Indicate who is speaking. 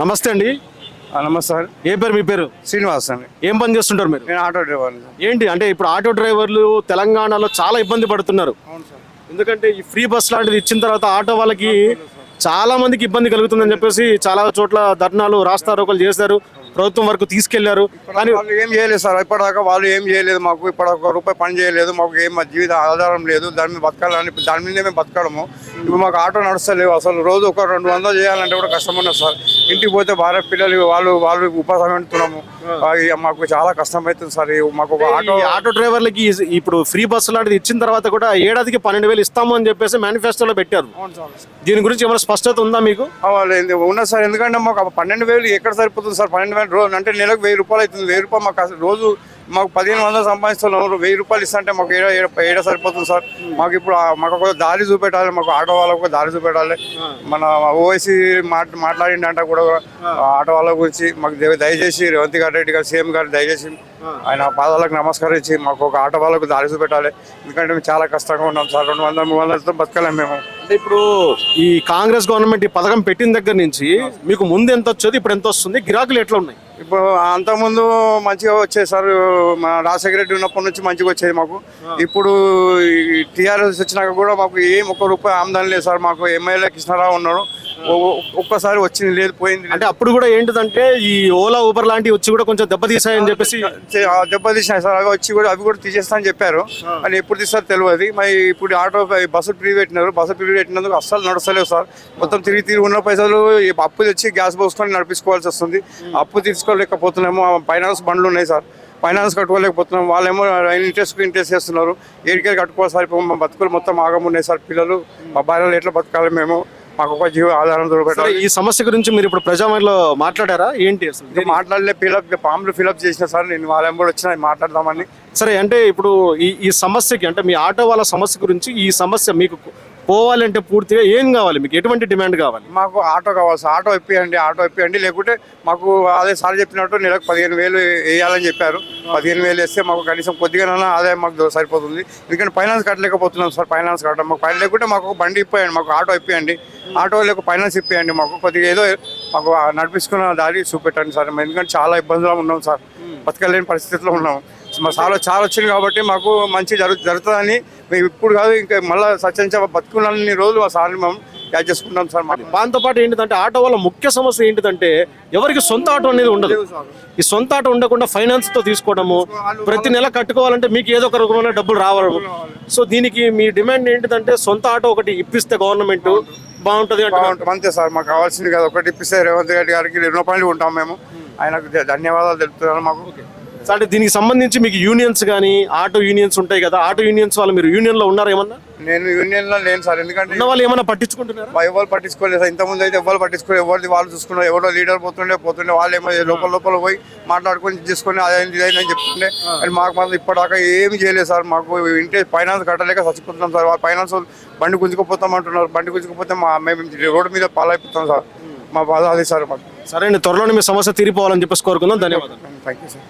Speaker 1: నమస్తే అండి.
Speaker 2: నమస్తే సార్.
Speaker 1: ఏ పేరు మీ పేరు?
Speaker 2: శ్రీనివాస్ అండి.
Speaker 1: ఏం పని చేస్తుంటారు మీరు?
Speaker 2: నేను ఆటో డ్రైవర్
Speaker 1: ఏంటి? అంటే ఇప్పుడు ఆటో డ్రైవర్లు తెలంగాణలో చాలా ఇబ్బంది పడుతున్నారు.
Speaker 2: అవును సార్.
Speaker 1: ఎందుకంటే ఈ ఫ్రీ బస్ లాంటిది ఇచ్చిన తర్వాత ఆటో వాళ్ళకి చాలా మందికి ఇబ్బంది కలుగుతుందని చెప్పేసి చాలా చోట్ల ధర్నాలు రాస్తారోకలు చేశారు. ప్రభుత్వం వరకు తీసుకెళ్ళారు. కానీ
Speaker 2: వాళ్ళు ఏం చేయలేదు సార్. ఇప్పటిదాకా వాళ్ళు ఏం చేయలేదు. మాకు ఇప్పుడు ఒక రూపాయి పని చేయలేదు. మాకు ఏం మా జీవిత ఆధారం లేదు. దాని మీద బతకాలని దాని మీదే మేము బతకడము. ఇప్పుడు మాకు ఆటో నడుస్తలేవు. అసలు రోజు ఒక రెండు వందలు చేయాలంటే కూడా కష్టం ఉన్నది సార్. ఇంటికి పోతే భార్య పిల్లలు వాళ్ళు వాళ్ళు ఇక మాకు చాలా కష్టం అవుతుంది సార్. మాకు ఒక ఆటో
Speaker 1: ఆటో డ్రైవర్లకి ఇప్పుడు ఫ్రీ బస్సు లాంటిది ఇచ్చిన తర్వాత కూడా ఏడాదికి పన్నెండు వేలు ఇస్తాము అని చెప్పేసి మేనిఫెస్టోలో పెట్టారు. దీని గురించి ఏమైనా స్పష్టత ఉందా మీకు?
Speaker 2: ఉన్నది సార్. ఎందుకంటే మాకు పన్నెండు వేలు ఎక్కడ సరిపోతుంది సార్? పన్నెండు వేలు రోజు అంటే నెలకు వెయ్యి రూపాయలు అవుతుంది. వెయ్యి రూపాయలు మాకు రోజు మాకు పదిహేను వందలు సంపాదిస్తున్నాం. వెయ్యి రూపాయలు ఇస్తుంటే మాకు ఏడ ఏడ సరిపోతుంది సార్? మాకు ఇప్పుడు మాకు ఒక దారి చూపెట్టాలి మాకు ఆటో వాళ్ళకు దారి చూపెట్టాలి. మన ఓవైసీ మాట్ మాట్లాడిండంట కూడా ఆటో వాళ్ళ గురించి మాకు దయ- దయచేసి రేవంత్ గారి రెడ్డి గారు సీఎం గారు దయచేసి ఆయన పాదాలకు నమస్కరించి మాకు ఒక ఆటో వాళ్ళకు దారి చూపెట్టాలి. ఎందుకంటే మేము చాలా కష్టంగా ఉన్నాం సార్. రెండు వందల మూడు వందలతో బతకలేము మేము.
Speaker 1: అంటే ఇప్పుడు ఈ కాంగ్రెస్ గవర్నమెంట్ ఈ పథకం పెట్టిన దగ్గర నుంచి మీకు ముందు ఎంత వచ్చేది ఇప్పుడు ఎంత వస్తుంది? గిరాకులు ఎట్లా ఉన్నాయి?
Speaker 2: ఇప్పుడు అంతకుముందు మంచిగా వచ్చేది సార్ మన రాజశేఖర రెడ్డి ఉన్నప్పటి నుంచి మంచిగా వచ్చేది మాకు. ఇప్పుడు టీఆర్ఎస్ వచ్చినాక కూడా మాకు ఏం ఒక్క రూపాయి ఆమ్దాని లేదు సార్. మాకు ఎమ్మెల్యే కృష్ణారావు ఉన్నాడు. ఒక్కసారి వచ్చింది లేదు పోయింది.
Speaker 1: అంటే అప్పుడు కూడా ఏంటిదంటే ఈ ఓలా ఊబర్ లాంటివి వచ్చి కూడా కొంచెం దెబ్బతీసాయని చెప్పేసి
Speaker 2: దెబ్బతీసినాయి సార్. అవి వచ్చి కూడా అవి కూడా తీసేస్తా అని చెప్పారు. అని ఎప్పుడు తీస్తారు తెలియదు మరి ఇప్పుడు ఆటో బస్సు ఫ్రీ పెట్టినారు. బస్సు ఫ్రీ పెట్టినందుకు అస్సలు నడుస్తలేవు సార్. మొత్తం తిరిగి తిరిగి ఉన్న పైసలు అప్పు తెచ్చి గ్యాస్ పోసుకొని నడిపించుకోవాల్సి వస్తుంది. అప్పు తీసుకోలేకపోతున్నాము. ఫైనాన్స్ బండ్లు ఉన్నాయి సార్. ఫైనాన్స్ కట్టుకోలేకపోతున్నాం వాళ్ళేమో ఇంట్రెస్ట్ ఇంట్రెస్ట్ చేస్తున్నారు. ఏడికే కట్టుకోవాలి సార్. ఇప్పుడు మా బతుకులు మొత్తం ఆగమున్నాయి సార్. పిల్లలు మా భార్యలు ఎట్లా బతకాలి మేము? మాకు ఒక జీవ ఆధారం దొరకట్లేదు
Speaker 1: ఈ సమస్య గురించి మీరు ఇప్పుడు ప్రజావాణిలో మాట్లాడారా? ఏంటి అసలు?
Speaker 2: మాట్లాడలే ఫిలప్ ఫామ్లు ఫిలప్ చేసిన సార్ నేను వాళ్ళేమో కూడా వచ్చిన మాట్లాడదామని.
Speaker 1: సరే అంటే ఇప్పుడు ఈ ఈ సమస్యకి అంటే మీ ఆటో వాళ్ళ సమస్య గురించి ఈ సమస్య మీకు పోవాలంటే పూర్తిగా ఏం కావాలి? మీకు ఎటువంటి డిమాండ్ కావాలి?
Speaker 2: మాకు ఆటో కావాలి సార్. ఆటో ఇప్పియండి ఆటో ఇప్పియండి. లేకుంటే మాకు అదే సార్ చెప్పినట్టు నెలకు పదిహేను వేలు వేయాలని చెప్పారు. పదిహేను వేలు వేస్తే మాకు కనీసం కొద్దిగానైనా ఆదాయం మాకు సరిపోతుంది. ఎందుకంటే ఫైనాన్స్ కట్టలేకపోతున్నాం సార్ ఫైనాన్స్ కట్టడం మాకు. ఫైన్ లేకుంటే మాకు ఒక బండి ఇప్పియండి మాకు ఆటో ఇప్పియండి. ఆటో లేక ఫైనాన్స్ ఇప్పియండి మాకు. కొద్దిగా ఏదో మాకు నడిపించుకున్న దారి చూపెట్టండి సార్. మేము ఎందుకంటే చాలా ఇబ్బందులు ఉన్నాం సార్. బతకలేని పరిస్థితిలో ఉన్నాం. మా సార్ చాలా వచ్చింది కాబట్టి మాకు మంచి జరుగు జరుగుతుందని మేము ఇప్పుడు కాదు ఇంకా మళ్ళీ సత్యంచ బతుకున్నన్ని రోజులు మా సార్ని మేము యాడ్ చేసుకుంటాం సార్
Speaker 1: దాంతో పాటు ఏంటిదంటే ఆటో వాళ్ళ ముఖ్య సమస్య ఏంటిదంటే ఎవరికి సొంత ఆటో అనేది ఉండదు. ఈ సొంత ఆటో ఉండకుండా ఫైనాన్స్తో తీసుకోవడము ప్రతి నెల కట్టుకోవాలంటే మీకు ఏదో ఒక రకమైన డబ్బులు రావడం సో దీనికి మీ డిమాండ్ ఏంటిదంటే సొంత ఆటో ఒకటి ఇప్పిస్తే గవర్నమెంట్ బాగుంటది అంటే
Speaker 2: బాగుంటుంది అంతే సార్ మాకు కావాల్సింది కదా. ఒకటి ఇప్పిస్తే రేవంత్ రెడ్డి గారికి ఎన్నో పనులు ఉంటాం మేము. ఆయనకు ధన్యవాదాలు తెలుపుతున్నాను మాకు.
Speaker 1: అంటే దీనికి సంబంధించి మీకు యూనియన్స్ కానీ ఆటో యూనియన్స్ ఉంటాయి కదా ఆటో యూనియన్స్ వాళ్ళు మీరు యూనియన్లో ఉన్నారా ఏమన్నా?
Speaker 2: నేను యూనియన్లో లేను సార్ ఎందుకంటే
Speaker 1: ఉన్న వాళ్ళు ఏమన్నా పట్టించుకుంటున్నారా?
Speaker 2: ఎవరు పట్టించుకోలేదు సార్. ఇంతకుముందు అయితే ఎవరు పట్టించుకోలేదు. ఎవరిది వాళ్ళు చూసుకున్నారు ఎవరో లీడర్ పోతుండే పోతుండే వాళ్ళు ఏమో లోపల లోపల పోయి మాట్లాడుకొని చేసుకొని అదైంది ఇదైంది అని చెప్తుండే. కానీ మాకు మాత్రం ఇప్పటిదాకా ఏమి చేయలేదు సార్. మాకు ఇంటి ఫైనాన్స్ కట్టలేక చచ్చిపోతున్నాం సార్. వాళ్ళు ఫైనాన్స్ వాళ్ళు బండి గుంజుకుపోతాం అంటున్నారు బండి గుంజుకుపోతే మా మేము రోడ్డు మీద పాలైపోతాం సార్. మా బాధ అది సార్ మాకు.
Speaker 1: సరే అండి త్వరలోనే మీ సమస్య తీరిపోవాలని చెప్పేసి కోరుకుందాం. ధన్యవాదాలు.
Speaker 2: Thank you sir.